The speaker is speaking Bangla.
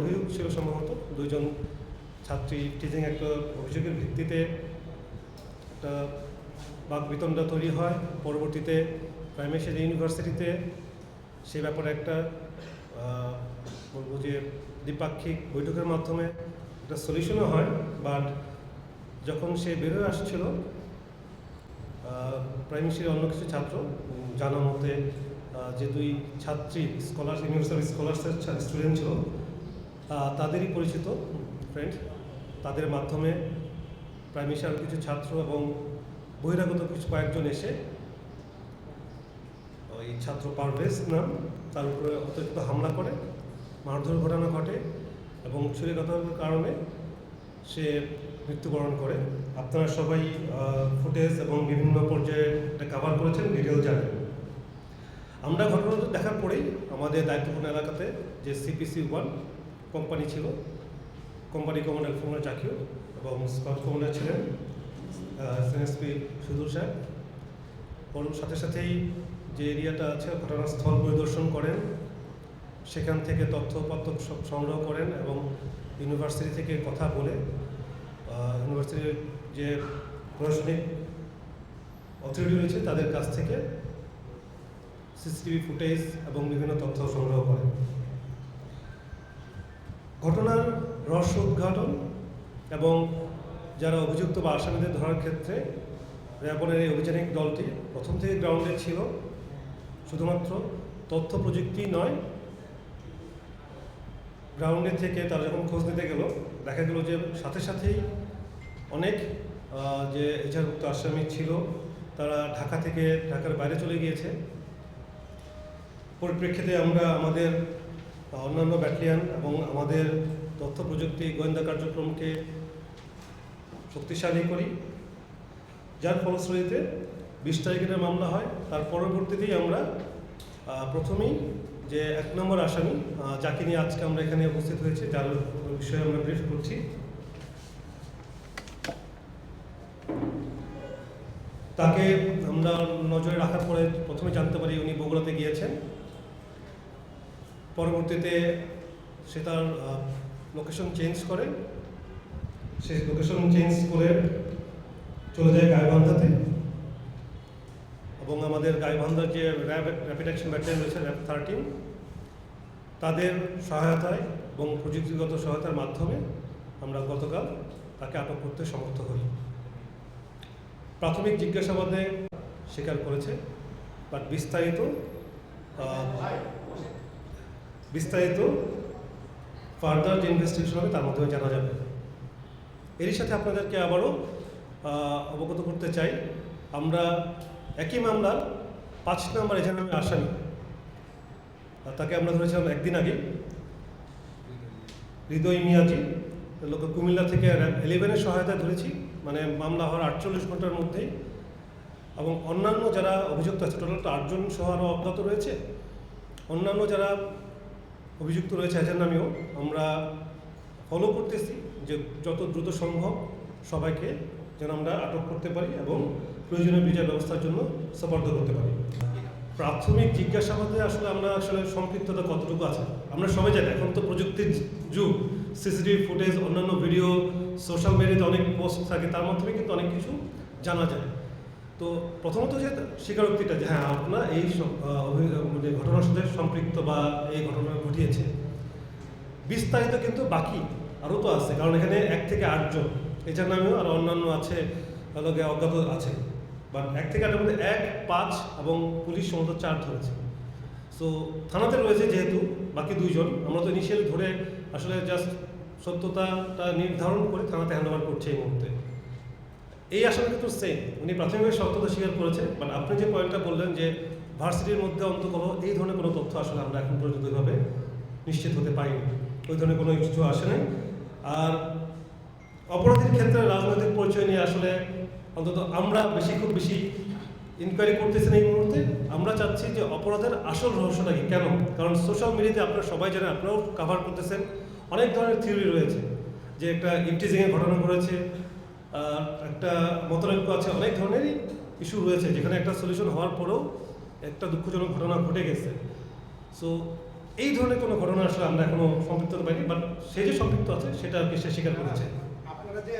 অভিযোগ ছিল সম্ভবত দুইজন ছাত্রী টিচিং একটা অভিযোগের ভিত্তিতে একটা বাকবিতণ্ডা তৈরি হয়। পরবর্তীতে প্রাইমেশিয়াল ইউনিভার্সিটিতে সে ব্যাপারে একটা বলব যে দ্বিপাক্ষিক বৈঠকের মাধ্যমে একটা সলিউশনও হয়। বাট যখন সে বেরোয় আসছিল প্রাইমেশির অন্য কিছু ছাত্র জানা মতে যে দুই ছাত্রী স্কলার ইউনিভার্সাল স্কলার্সের স্টুডেন্ট ছিল তাদেরই পরিচিত ফ্রেন্ড তাদের মাধ্যমে প্রাইমেশি আরও কিছু ছাত্র এবং বহিরাগত কিছু কয়েকজন এসে, ওই ছাত্র পারভেজ নাম, তার উপরে অতিরিক্ত হামলা করে, মারধর ঘটনা ঘটে এবং ছুরিকাঘাতের কারণে সে মৃত্যুবরণ করে। আপনারা সবাই ফুটেজ এবং বিভিন্ন পর্যায়ে এটা কাভার করেছেন ভিডিও জানেন। আমরা ঘটনাটা দেখার পরেই আমাদের দায়িত্বপূর্ণ এলাকাতে যে সিপিসি ওয়ান কোম্পানি ছিল কোম্পানি কমান্ডার ফোনের চাকিও এবং স্কট কমান্ডার ছিলেন এসএনএসপি সুদূর সাহেব। ওর সাথে সাথেই যে এরিয়াটা আছে, ঘটনাস্থল পরিদর্শন করেন। সেখান থেকে তথ্যপত্র সংগ্রহ করেন এবং ইউনিভার্সিটি থেকে কথা বলে ইউনিভার্সিটির যে প্রশাসনিক অথরিটি রয়েছে তাদের কাছ থেকে সিসিটিভি ফুটেজ এবং বিভিন্ন তথ্য সংগ্রহ করে। ঘটনার রহস্য উদ্ঘাটন এবং যারা অভিযুক্ত বা আসামিদের ধরার ক্ষেত্রে র্যাবনের এই অভিযানিক দলটি প্রথম থেকে গ্রাউন্ডে ছিল। শুধুমাত্র তথ্য প্রযুক্তি নয়, গ্রাউন্ডে থেকে তারা যখন খোঁজ নিতে গেল, দেখা গেল যে সাথে সাথেই অনেক যে এজাহারভুক্ত আসামি ছিল, তারা ঢাকা থেকে ঢাকার বাইরে চলে গিয়েছে। পরিপ্রেক্ষিতে আমরা আমাদের অন্যান্য ব্যাটালিয়ান এবং আমাদের তথ্য প্রযুক্তি গোয়েন্দা কার্যক্রমকে শক্তিশালী করি। যার ফলশ্রুতিতে বিশ তারিখের মামলা হয়, তার পরবর্তীতেই আমরা প্রথমেই যে এক নম্বর আসামি যাকে নিয়ে আজকে আমরা এখানে উপস্থিত হয়েছি, যার বিষয়ে আমরা ব্রিফ করছি। তাকে আমরা নজরে রাখার পরে প্রথমে জানতে পারি উনি বগুড়াতে গিয়েছেন। পরবর্তীতে সে তার লোকেশন চেঞ্জ করে। সে লোকেশন চেঞ্জ করে চলে যায় গাইবান্ধাতে। এবং আমাদের গাইবান্ধার যে র্যাপিড অ্যাকশন ব্যাটালিয়ন রয়েছে র্যাব থার্টিন তাদের সহায়তায় এবং প্রযুক্তিগত সহায়তার মাধ্যমে আমরা গতকাল তাকে আটক করতে সমর্থ হই। প্রাথমিক জিজ্ঞাসাবাদে স্বীকার করেছে বাট বিস্তারিত বিস্তারিত ফার্দার যে ইনভেস্টিগেশন হবে তার মাধ্যমে জানা যাবে। এরই সাথে আপনাদেরকে আবারও অবগত করতে চাই, আমরা একই মামলার পাঁচ নম্বর এজাহারে আসামি। তাকে আমরা ধরেছিলাম একদিন আগে। হৃদয় মিয়াজি, লোক কুমিল্লা থেকে ইলেভেনের সহায়তায় ধরেছি মানে মামলা হওয়ার আটচল্লিশ ঘণ্টার মধ্যেই। এবং অন্যান্য যারা অভিযুক্ত আছে, টোটাল আটজন সহ আরও অজ্ঞাত রয়েছে। অন্যান্য যারা অভিযুক্ত রয়েছে এদের নামেও আমরা ফলো করতেছি যে যত দ্রুত সম্ভব সবাইকে যেন আমরা আটক করতে পারি এবং প্রয়োজনীয় বিচার ব্যবস্থার জন্য সপর্দ করতে পারি। প্রাথমিক জিজ্ঞাসাবাদে আসলে আমরা আসলে সম্পৃক্ততা কতটুকু আছে? আমরা সবাই জানি, এখন তো প্রযুক্তির যুগ। সিসিটিভি ফুটেজ, অন্যান্য ভিডিও সোশ্যাল মিডিয়াতে অনেক পোস্ট থাকে, তার মাধ্যমে কিন্তু অনেক কিছু জানা যায়। তো প্রথমত যে স্বীকারোক্তিটা যে হ্যাঁ আপনার এই মানে ঘটনার সাথে সম্পৃক্ত বা এই ঘটনা ঘটিয়েছে। বিস্তারিত কিন্তু বাকি আরও তো আছে, কারণ এখানে এক থেকে আটজন এছাড়া নামেও আর অন্যান্য আছে অজ্ঞাত আছে। বাট এক থেকে আটের মধ্যে এক, পাঁচ এবং পুলিশ সমস্ত চার ধরেছে। সো থানাতে রয়েছে যেহেতু বাকি দুইজন, আমরা তো ইনিশিয়ালি ধরে আসলে জাস্ট সত্যতাটা নির্ধারণ করে থানাতে হ্যান্ড ওভার করছে এই মুহূর্তে। এই আসলে কিন্তু সেম উনি প্রাথমিকভাবে সত্যতা স্বীকার করেছেন বাট আপনি যে পয়েন্টটা বললেন যে ভার্সিটির মধ্যে অন্তত এই ধরনের কোনো তথ্য আসলে আমরা এখন পর্যন্ত ওইভাবে নিশ্চিত হতে পারিনি ওই ধরনের কোনো কিছু আসে নাই। আর অপরাধীর ক্ষেত্রে রাজনৈতিক পরিচয় নিয়ে আসলে অন্তত আমরা বেশি খুব বেশি ইনকোয়ারি করতেছি না এই মুহূর্তে। আমরা চাচ্ছি যে অপরাধের আসল রহস্যটা কি? কেন? কারণ সোশ্যাল মিডিয়াতে আপনারা সবাই জানেন, আপনারাও কাভার করতেছেন অনেক ধরনের থিওরি রয়েছে। যে একটা ইন্টিজিংয়ের ঘটনা ঘটেছে একটা মতনৈক্য আছে, অনেক ধরনেরই ইস্যু রয়েছে, যেখানে একটা সলিউশন হওয়ার পরেও একটা দুঃখজনক ঘটনা ঘটে গেছে। সো এই ধরনের কোনো ঘটনা আসলে আমরা এখনও সম্পৃক্ত পাইনি বাট সে যে সম্পৃক্ত আছে, সেটা আর কি সে স্বীকার করেছে। আপনারা যে